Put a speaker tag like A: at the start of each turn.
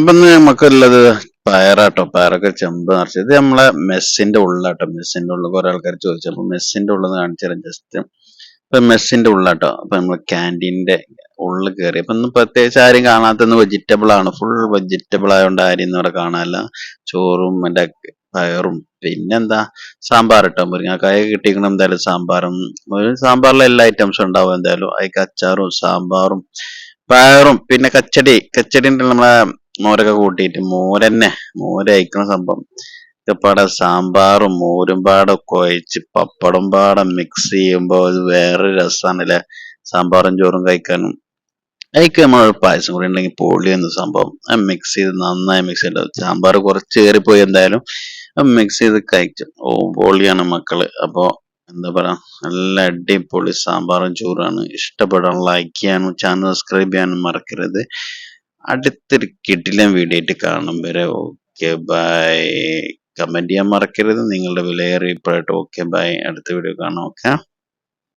A: അപ്പൊ നമുക്കുള്ളത് പയറാട്ടോ പയറൊക്കെ ചെമ്പ് നിറച്ച്. ഇത് നമ്മളെ മെസ്സിന്റെ ഉള്ളാട്ടോ മെസ്സിന്റെ ഉള്ളിൽ കുറെ ആൾക്കാർ ചോദിച്ചു അപ്പൊ മെസ്സിന്റെ ഉള്ളിൽ കാണിച്ചു ജസ്റ്റ് ഇപ്പൊ മെസ്സിന്റെ ഉള്ളാട്ടോ. അപ്പൊ നമ്മൾ ക്യാന്റീനിന്റെ ഉള്ളിൽ കയറി അപ്പൊ ഇന്ന് പ്രത്യേകിച്ച് ആരും കാണാത്തൊന്ന് വെജിറ്റബിൾ ആണ്. ഫുൾ വെജിറ്റബിൾ ആയതുകൊണ്ട് ആരും ഇന്ന് ഇവിടെ കാണാനില്ല. ചോറും മറ്റേ പയറും പിന്നെന്താ? സാമ്പാർ ഇട്ടോ മുരിങ്ങക്കായ കിട്ടിക്കണം എന്തായാലും സാമ്പാറും. സാമ്പാറിലെ എല്ലാ ഐറ്റംസും ഉണ്ടാവും എന്തായാലും. അതിക്ക് അച്ചാറും സാമ്പാറും പയറും പിന്നെ കച്ചടി. കച്ചടി നമ്മളെ മോരൊക്കെ കൂട്ടിയിട്ട് മോരന്നെ മോര അയക്കണ സംഭവം. ഇതൊക്കെ സാമ്പാറും മോരും പാടെ കുഴച്ച് പപ്പടം പാടെ മിക്സ് ചെയ്യുമ്പോൾ അത് വേറെ രസമാണല്ലേ സാമ്പാറും ചോറും കഴിക്കാനും. അതിക്ക് നമ്മൾ പായസം കൂടി ഉണ്ടെങ്കിൽ പൊള്ളി എന്ന സംഭവം. അത് മിക്സ് ചെയ്ത് നന്നായി മിക്സ് ചെയ്യേണ്ടത് സാമ്പാർ കുറച്ച് കയറിപ്പോയി എന്തായാലും മിക്സ് ചെയ്ത് കഴിച്ചു ഓ പൊള്ളിയാണ് മക്കൾ. അപ്പോ എന്താ പറയാ നല്ല അടിപൊളി സാമ്പാറും ചോറാണ് ഇഷ്ടപ്പെടാൻ ലൈക്ക് ചെയ്യാനും ചാനൽ സബ്സ്ക്രൈബ് ചെയ്യാനും മറക്കരുത്. അടുത്തൊരു കിടിലൻ വീഡിയോ ആയിട്ട് കാണും. വരെ ഓക്കെ ബൈ കമന്റ് ചെയ്യാൻ മറക്കരുത്. നിങ്ങളുടെ വിലയേറിയ ഇപ്പോഴായിട്ട് ഓക്കെ ബൈ അടുത്ത വീഡിയോ കാണാം ഓക്കെ